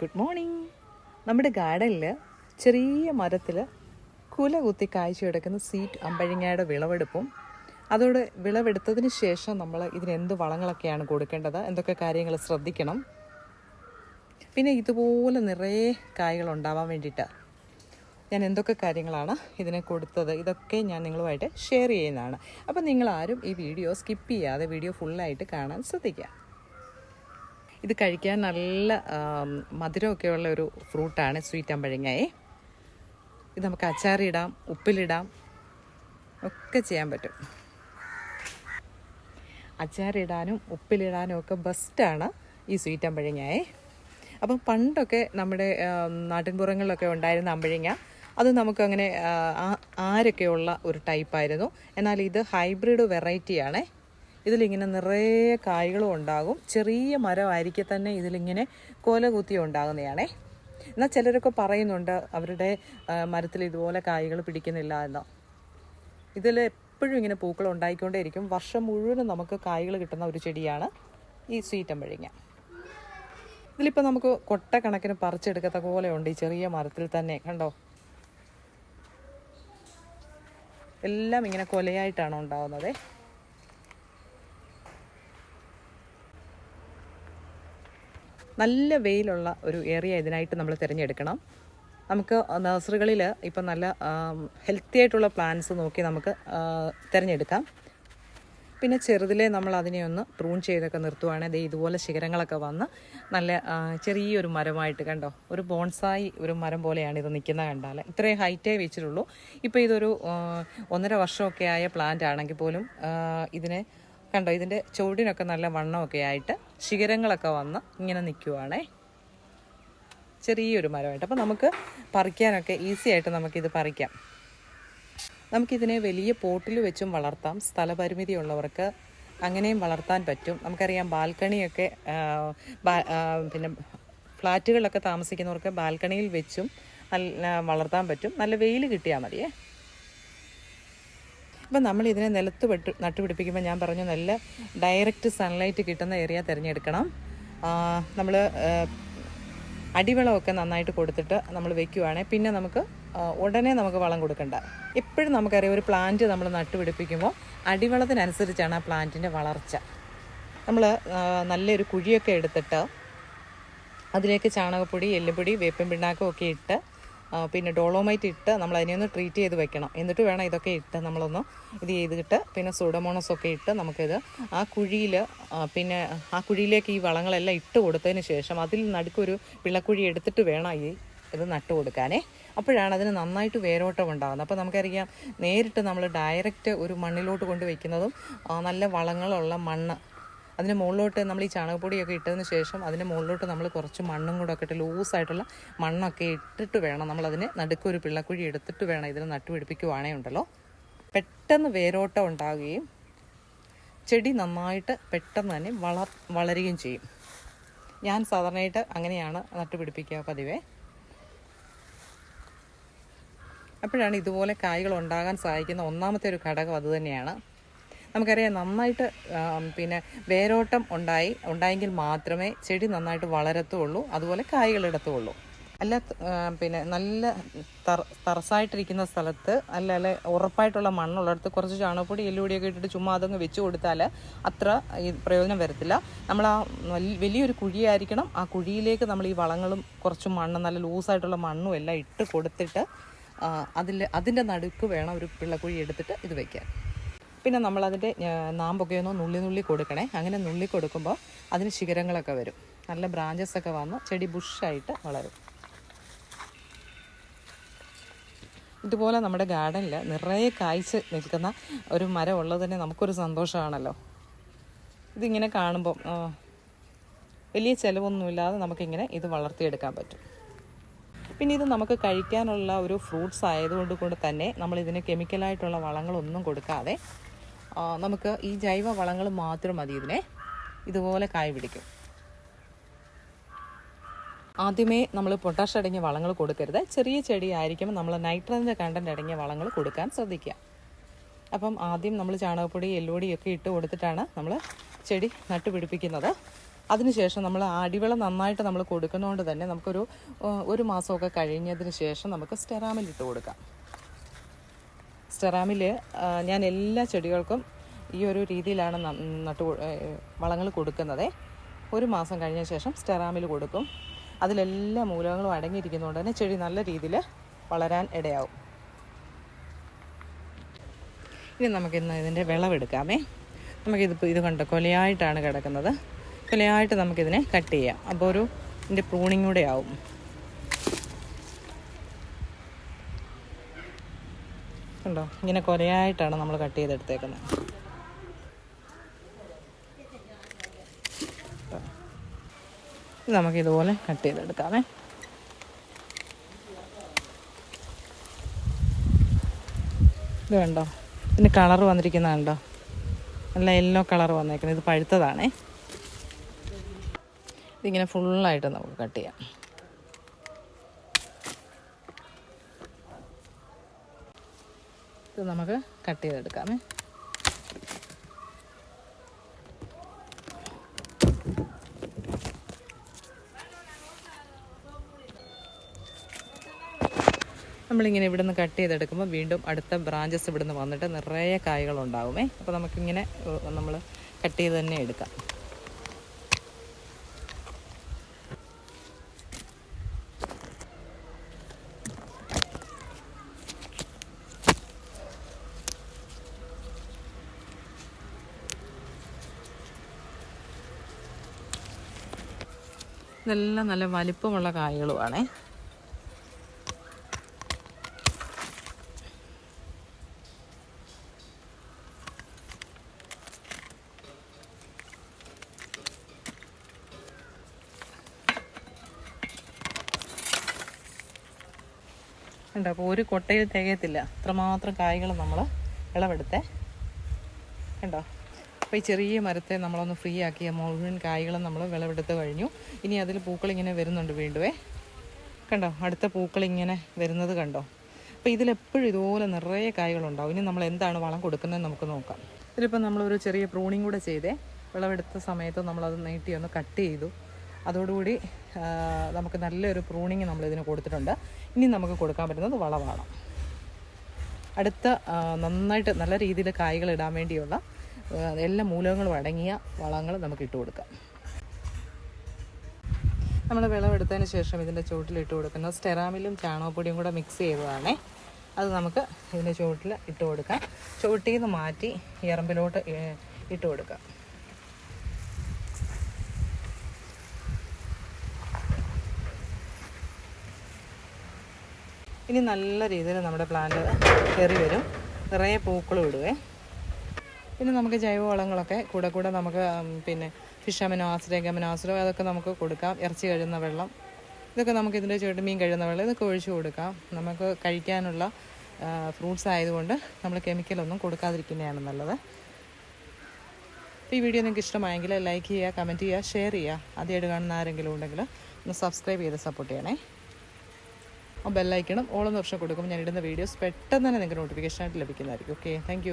Good morning നമ്മുടെ ഗാർഡനിൽ ചെറിയ മരത്തിൽ കുല കുത്തി കാഴ്ച കിടക്കുന്ന സീറ്റ് അമ്പഴിങ്ങയുടെ വിളവെടുപ്പും അതോടെ വിളവെടുത്തതിന് ശേഷം നമ്മൾ ഇതിന് എന്ത് വളങ്ങളൊക്കെയാണ് കൊടുക്കേണ്ടത്? എന്തൊക്കെ കാര്യങ്ങൾ ശ്രദ്ധിക്കണം? പിന്നെ ഇതുപോലെ നിറയെ കായ്കൾ ഉണ്ടാവാൻ വേണ്ടിയിട്ട് ഞാൻ എന്തൊക്കെ കാര്യങ്ങളാണ് ഇതിനെ കൊടുത്തത്? ഇതൊക്കെ ഞാൻ നിങ്ങളുമായിട്ട് ഷെയർ ചെയ്യുന്നതാണ്. അപ്പോൾ നിങ്ങളാരും ഈ വീഡിയോ സ്കിപ്പ് ചെയ്യാതെ വീഡിയോ ഫുള്ളായിട്ട് കാണാൻ ശ്രദ്ധിക്കുക. ഇത് കഴിക്കാൻ നല്ല മധുരമൊക്കെയുള്ള ഒരു ഫ്രൂട്ടാണ് സ്വീറ്റ് അമ്പഴങ്ങയെ. ഇത് നമുക്ക് അച്ചാറിടാം ഉപ്പിലിടാം ഒക്കെ ചെയ്യാൻ പറ്റും. അച്ചാറിടാനും ഉപ്പിലിടാനും ഒക്കെ ബെസ്റ്റാണ് ഈ സ്വീറ്റ് അമ്പഴങ്ങയെ. അപ്പം പണ്ടൊക്കെ നമ്മുടെ നാട്ടിൻപുറങ്ങളിലൊക്കെ ഉണ്ടായിരുന്ന അമ്പഴങ്ങ അത് നമുക്കങ്ങനെ ആരൊക്കെയുള്ള ഒരു ടൈപ്പായിരുന്നു. എന്നാൽ ഇത് ഹൈബ്രിഡ് വെറൈറ്റിയാണേ. ഇതിലിങ്ങനെ നിറയെ കായ്കളും ഉണ്ടാകും. ചെറിയ മരമായിരിക്കെ തന്നെ ഇതിലിങ്ങനെ കോല കുത്തി ഉണ്ടാകുന്നതാണേ എന്നാൽ ചിലരൊക്കെ പറയുന്നുണ്ട് അവരുടെ മരത്തിൽ ഇതുപോലെ കായ്കൾ പിടിക്കുന്നില്ല എന്ന്. ഇതിൽ എപ്പോഴും ഇങ്ങനെ പൂക്കൾ ഉണ്ടായിക്കൊണ്ടേയിരിക്കും. വർഷം മുഴുവനും നമുക്ക് കായ്കൾ കിട്ടുന്ന ഒരു ചെടിയാണ് ഈ സ്വീറ്റം വഴിങ്ങ ഇതിലിപ്പോൾ നമുക്ക് കൊട്ടക്കണക്കിന് പറിച്ചെടുക്കത്ത പോലെ ഉണ്ട് ഈ ചെറിയ മരത്തിൽ തന്നെ. കണ്ടോ? എല്ലാം ഇങ്ങനെ കൊലയായിട്ടാണ് ഉണ്ടാവുന്നത്. നല്ല വെയിലുള്ള ഒരു ഏരിയ ഇതിനായിട്ട് നമ്മൾ തിരഞ്ഞെടുക്കണം. നമുക്ക് നഴ്സറികളിൽ ഇപ്പം നല്ല ഹെൽത്തി ആയിട്ടുള്ള പ്ലാന്റ്സ് നോക്കി നമുക്ക് തിരഞ്ഞെടുക്കാം. പിന്നെ ചെറുതിലെ നമ്മൾ അതിനെ ഒന്ന് പ്രൂൺ ചെയ്തൊക്കെ നിർത്തുവാണെങ്കിൽ ദേ ഇതുപോലെ ശിഖരങ്ങളൊക്കെ വന്ന് നല്ല ചെറിയൊരു മരമായിട്ട് കണ്ടോ? ഒരു ബോൺസായി ഒരു മരം പോലെയാണ് ഇത് നിൽക്കുന്നത് കണ്ടാൽ ഇത്രയും ഹൈറ്റേ വെച്ചിട്ടുള്ളൂ. ഇപ്പോൾ ഇതൊരു ഒന്നര വർഷമൊക്കെ ആയ പ്ലാന്റ് ആണെങ്കിൽ പോലും ഇതിനെ കണ്ടോ ഇതിന്റെ ചുവടിനൊക്കെ നല്ല വണ്ണമൊക്കെ ആയിട്ട് ശിഖരങ്ങളൊക്കെ വന്ന് ഇങ്ങനെ നിൽക്കുവാണേ ചെറിയൊരു മരമായിട്ട്. അപ്പോൾ നമുക്ക് പറിക്കാനൊക്കെ ഈസി ആയിട്ട് നമുക്കിത് പറിക്കാം. നമുക്കിതിനെ വലിയ പോട്ടിൽ വെച്ചും വളർത്താം. സ്ഥലപരിമിതി ഉള്ളവർക്ക് അങ്ങനെയും വളർത്താൻ പറ്റും. നമുക്കറിയാം ബാൽക്കണിയൊക്കെ പിന്നെ ഫ്ലാറ്റുകളിലൊക്കെ താമസിക്കുന്നവർക്ക് ബാൽക്കണിയിൽ വെച്ചും നല്ല വളർത്താൻ പറ്റും. നല്ല വെയിൽ കിട്ടിയാൽ മതിയേ. ഇപ്പം നമ്മൾ ഇതിനെ നിലത്ത് വെട്ട് നട്ടുപിടിപ്പിക്കുമ്പോൾ ഞാൻ പറഞ്ഞു നല്ല ഡയറക്റ്റ് സൺലൈറ്റ് കിട്ടുന്ന ഏരിയ തിരഞ്ഞെടുക്കണം. നമ്മൾ അടിവളമൊക്കെ നന്നായിട്ട് കൊടുത്തിട്ട് നമ്മൾ വെക്കുവാണെങ്കിൽ പിന്നെ നമുക്ക് ഉടനെ നമുക്ക് വളം കൊടുക്കണ്ട. എപ്പോഴും നമുക്കറിയാം ഒരു പ്ലാന്റ് നമ്മൾ നട്ടുപിടിപ്പിക്കുമ്പോൾ അടിവളത്തിനനുസരിച്ചാണ് ആ പ്ലാന്റിന്റെ വളർച്ച. നമ്മൾ നല്ലൊരു കുഴിയൊക്കെ എടുത്തിട്ട് അതിലേക്ക് ചാണകപ്പൊടി എല്ലുപൊടി വേപ്പിൻ പിണ്ണാക്കും ഒക്കെ ഇട്ട് പിന്നെ ഡോളോമൈറ്റ് ഇട്ട് നമ്മൾ അതിനെ ഒന്ന് ട്രീറ്റ് ചെയ്ത് വെക്കണം. എന്നിട്ട് വേണം ഇതൊക്കെ ഇട്ട് നമ്മളൊന്ന് ഇത് ചെയ്തിട്ട് പിന്നെ സൂഡമോണസ് ഒക്കെ ഇട്ട് നമുക്കിത് ആ കുഴിയിൽ പിന്നെ ആ കുഴിയിലേക്ക് ഈ വളങ്ങളെല്ലാം ഇട്ട് കൊടുത്തതിന് ശേഷം അതിൽ നടുക്കൊരു പിള്ളക്കുഴി എടുത്തിട്ട് വേണം ഈ ഇത് നട്ട് കൊടുക്കാനേ. അപ്പോഴാണ് അതിന് നന്നായിട്ട് വേരോട്ടം ഉണ്ടാകുന്നത്. അപ്പോൾ നമുക്കറിയാം നേരിട്ട് നമ്മൾ ഡയറക്റ്റ് ഒരു മണ്ണിലോട്ട് കൊണ്ട് വയ്ക്കുന്നതും നല്ല വളങ്ങളുള്ള മണ്ണ് അതിന് മുകളിലോട്ട് നമ്മൾ ഈ ചാണകപ്പൊടിയൊക്കെ ഇട്ടതിന് ശേഷം അതിന് മുകളിലോട്ട് നമ്മൾ കുറച്ച് മണ്ണും കൂടെ ഒക്കെ ഇട്ട് ലൂസായിട്ടുള്ള മണ്ണൊക്കെ ഇട്ടിട്ട് വേണം നമ്മളതിന് നടുക്കൊരു പിള്ളക്കുഴി എടുത്തിട്ട് വേണം ഇതിന് നട്ടുപിടിപ്പിക്കുവാണേ ഉണ്ടല്ലോ. പെട്ടെന്ന് വേരോട്ടം ഉണ്ടാകുകയും ചെടി നന്നായിട്ട് പെട്ടെന്ന് തന്നെ വളർ വളരുകയും ചെയ്യും. ഞാൻ സാധാരണയായിട്ട് അങ്ങനെയാണ് നട്ടുപിടിപ്പിക്കുക പതിവേ. അപ്പോഴാണ് ഇതുപോലെ കായ്കൾ ഉണ്ടാകാൻ സഹായിക്കുന്ന ഒന്നാമത്തെ ഒരു ഘടകം അതുതന്നെയാണ് നമുക്കറിയാം നന്നായിട്ട് പിന്നെ വേരോട്ടം ഉണ്ടായി ഉണ്ടായെങ്കിൽ മാത്രമേ ചെടി നന്നായിട്ട് വളരത്തുള്ളൂ അതുപോലെ കായ്കൾ ഇടത്തുള്ളൂ. അല്ല പിന്നെ നല്ല തറസായിട്ടിരിക്കുന്ന സ്ഥലത്ത് അല്ല അല്ലെ ഉറപ്പായിട്ടുള്ള മണ്ണുള്ളിടത്ത് കുറച്ച് ചാണകപ്പൊടി എല്ലുപൊടിയൊക്കെ ഇട്ടിട്ട് ചുമ്മാ അതങ്ങ് വെച്ച് കൊടുത്താൽ അത്ര ഈ പ്രയോജനം വരത്തില്ല. നമ്മൾ ആ വലിയൊരു കുഴിയായിരിക്കണം. ആ കുഴിയിലേക്ക് നമ്മൾ ഈ വളങ്ങളും കുറച്ച് മണ്ണ് നല്ല ലൂസായിട്ടുള്ള മണ്ണും എല്ലാം ഇട്ട് കൊടുത്തിട്ട് അതിൽ അതിന്റെ നടുക്ക് വേണം ഒരു പിള്ളക്കുഴി എടുത്തിട്ട് ഇത് വയ്ക്കാൻ പിന്നെ നമ്മളതിന്റെ നാമ്പൊക്കെ ഒന്ന് നുള്ളി നുള്ളി കൊടുക്കണേ. അങ്ങനെ നുള്ളി കൊടുക്കുമ്പോൾ അതിന് ശിഖരങ്ങളൊക്കെ വരും. നല്ല ബ്രാഞ്ചസ് ഒക്കെ വന്ന് ചെടി ബുഷായിട്ട് വളരും. ഇതുപോലെ നമ്മുടെ ഗാർഡനിൽ നിറയെ കായ്ച്ച് നിൽക്കുന്ന ഒരു മരം ഉള്ളത് തന്നെ നമുക്കൊരു സന്തോഷമാണല്ലോ ഇതിങ്ങനെ കാണുമ്പം വലിയ ചിലവൊന്നുമില്ലാതെ നമുക്കിങ്ങനെ ഇത് വളർത്തിയെടുക്കാൻ പറ്റും. പിന്നെ ഇത് നമുക്ക് കഴിക്കാനുള്ള ഒരു ഫ്രൂട്ട്സ് ആയതുകൊണ്ട് കൊണ്ട് തന്നെ നമ്മൾ ഇതിന് കെമിക്കലായിട്ടുള്ള വളങ്ങളൊന്നും കൊടുക്കാതെ നമുക്ക് ഈ ജൈവ വളങ്ങൾ മാത്രം മതി ഇതിനെ. ഇതുപോലെ കായ് പിടിക്കും. ആദ്യമേ നമ്മൾ പൊട്ടാഷ് അടങ്ങിയ വളങ്ങൾ കൊടുക്കരുത്. ചെറിയ ചെടി ആയിരിക്കുമ്പോൾ നമ്മൾ നൈട്രജന്റെ കണ്ടന്റ് അടങ്ങിയ വളങ്ങൾ കൊടുക്കാൻ ശ്രദ്ധിക്കുക. അപ്പം ആദ്യം നമ്മൾ ചാണകപ്പൊടി എല്ലുപൊടിയൊക്കെ ഇട്ട് കൊടുത്തിട്ടാണ് നമ്മൾ ചെടി നട്ടുപിടിപ്പിക്കുന്നത്. അതിനുശേഷം നമ്മൾ അടിവെള്ളം നന്നായിട്ട് നമ്മൾ കൊടുക്കുന്നതുകൊണ്ട് തന്നെ നമുക്കൊരു ഒരു മാസമൊക്കെ കഴിഞ്ഞതിന് ശേഷം നമുക്ക് സ്റ്റെറാമിൽ ഇട്ട് കൊടുക്കാം. സ്റ്റെറാമിൽ ഞാൻ എല്ലാ ചെടികൾക്കും ഈ ഒരു രീതിയിലാണ് നട്ടു വളങ്ങൾ കൊടുക്കുന്നത്. ഒരു മാസം കഴിഞ്ഞ ശേഷം സ്റ്റെറാമിൽ കൊടുക്കും. അതിലെല്ലാ മൂലകങ്ങളും അടങ്ങിയിരിക്കുന്നതുകൊണ്ട് തന്നെ ചെടി നല്ല രീതിയിൽ വളരാൻ ഇടയാവും. ഇനി നമുക്കിന്ന് ഇതിന്റെ വിളവെടുക്കാമേ. നമുക്കിതിപ്പോൾ ഇത് കണ്ട്? കൊലയായിട്ടാണ് കിടക്കുന്നത്. കൊലയായിട്ട് നമുക്കിതിനെ കട്ട് ചെയ്യാം. അപ്പോൾ ഒരു ഇതിന്റെ പ്രൂണിങ് കൂടെ ആവും. കണ്ടോ ഇങ്ങനെ കൊലയായിട്ടാണ് നമ്മൾ കട്ട് ചെയ്തെടുത്തേക്കുന്നത്. നമുക്കിതുപോലെ കട്ട് ചെയ്തെടുക്കാമേ ഇത് കണ്ടോ? ഇതിന് കളർ വന്നിരിക്കുന്നത് കണ്ടോ? നല്ല യെല്ലോ കളർ വന്നേക്കുന്നത്. ഇത് പഴുത്തതാണേ. ഇതിങ്ങനെ ഫുള്ളായിട്ട് നമുക്ക് കട്ട് ചെയ്യാം. ഇത് നമുക്ക് കട്ട് ചെയ്തെടുക്കാമേ. നമ്മളിങ്ങനെ ഇവിടുന്ന് കട്ട് ചെയ്തെടുക്കുമ്പോൾ വീണ്ടും അടുത്ത ബ്രാഞ്ചസ് ഇവിടുന്ന് വന്നിട്ട് നിറയെ കായ്കളുണ്ടാകുമേ അപ്പോൾ നമുക്കിങ്ങനെ നമ്മൾ കട്ട് ചെയ്ത് തന്നെ എടുക്കാം. ഇതെല്ലാം നല്ല വലിപ്പമുള്ള കായകളുമാണ്. ഉണ്ട് അപ്പോൾ ഒരു കൊട്ടയിൽ തികയത്തില്ല. അത്രമാത്രം കായ്കൾ നമ്മൾ വിളവെടുത്തേ കണ്ടോ? അപ്പോൾ ഈ ചെറിയ മരത്തെ നമ്മളൊന്ന് ഫ്രീ ആക്കിയ മുഴുവൻ കായ്കളും നമ്മൾ വിളവെടുത്ത് കഴിഞ്ഞു. ഇനി അതിൽ പൂക്കളിങ്ങനെ വരുന്നുണ്ട് വീണ്ടുമേ കണ്ടോ? അടുത്ത പൂക്കളിങ്ങനെ വരുന്നത് കണ്ടോ? അപ്പോൾ ഇതിലെപ്പോഴും ഇതുപോലെ നിറയെ കായ്കളുണ്ടാവും. ഇനി നമ്മൾ എന്താണ് വളം കൊടുക്കുന്നത് നമുക്ക് നോക്കാം. ഇതിലിപ്പോൾ നമ്മളൊരു ചെറിയ പ്രൂണിങ് കൂടെ ചെയ്തേ. വിളവെടുത്ത സമയത്ത് നമ്മളത് നീട്ടി ഒന്ന് കട്ട് ചെയ്തു. അതോടുകൂടി നമുക്ക് നല്ലൊരു പ്രൂണിങ് നമ്മളിതിന് കൊടുത്തിട്ടുണ്ട്. ഇനി നമുക്ക് കൊടുക്കാൻ പറ്റുന്നത് വളമാണ്. അടുത്ത നന്നായിട്ട് നല്ല രീതിയിൽ കായ്കൾ ഇടാൻ വേണ്ടിയുള്ള എല്ലാ മൂലകങ്ങളും അടങ്ങിയ വളങ്ങൾ നമുക്ക് ഇട്ട് കൊടുക്കാം. നമ്മൾ വിളവെടുത്തതിന് ശേഷം ഇതിന്റെ ചുവട്ടിൽ ഇട്ട് കൊടുക്കുന്നത് സ്റ്റെറാമിലും ചാണകപ്പൊടിയും കൂടെ മിക്സ് ചെയ്തതാണേ. അത് നമുക്ക് ഇതിന്റെ ചുവട്ടിൽ ഇട്ട് കൊടുക്കാം. ചുവട്ടിൽ നിന്ന് മാറ്റി ഇറമ്പിലോട്ട് ഇട്ട് കൊടുക്കാം. ഇനി നല്ല രീതിയിൽ നമ്മുടെ പ്ലാന്റ് കയറി വരും. നിറയെ പൂക്കളും ഇടുവേ. പിന്നെ നമുക്ക് ജൈവവളങ്ങളൊക്കെ കൂടെ കൂടെ നമുക്ക് പിന്നെ fish amino acid egg amino ആസിഡോ അതൊക്കെ നമുക്ക് കൊടുക്കാം. ഇറച്ചി കഴുകുന്ന വെള്ളം ഇതൊക്കെ നമുക്ക് ഇതിന്റെ ചുവട്ട് മീൻ കഴുകുന്ന വെള്ളം ഇതൊക്കെ ഒഴിച്ചു കൊടുക്കാം. നമുക്ക് കഴിക്കാനുള്ള ഫ്രൂട്ട്സ് ആയതുകൊണ്ട് നമ്മൾ കെമിക്കലൊന്നും കൊടുക്കാതിരിക്കുന്നതാണ് നല്ലത്. അപ്പോൾ ഈ വീഡിയോ നിങ്ങൾക്ക് ഇഷ്ടമായെങ്കിൽ ലൈക്ക് ചെയ്യുക കമന്റ് ചെയ്യുക ഷെയർ ചെയ്യുക. ആദ്യമായിട്ട് കാണുന്ന ആരെങ്കിലും ഉണ്ടെങ്കിൽ ഒന്ന് സബ്സ്ക്രൈബ് ചെയ്ത് സപ്പോർട്ട് ചെയ്യണേ. ബെല്ലൈക്കണം ഓളം വർഷം കൊടുക്കുമ്പോൾ ഞാൻ ഇടുന്ന വീഡിയോസ് പെട്ടെന്ന് തന്നെ നിങ്ങൾക്ക് നോട്ടിഫിക്കേഷൻ ആയിട്ട് ലഭിക്കുന്നതായിരിക്കും. Okay thank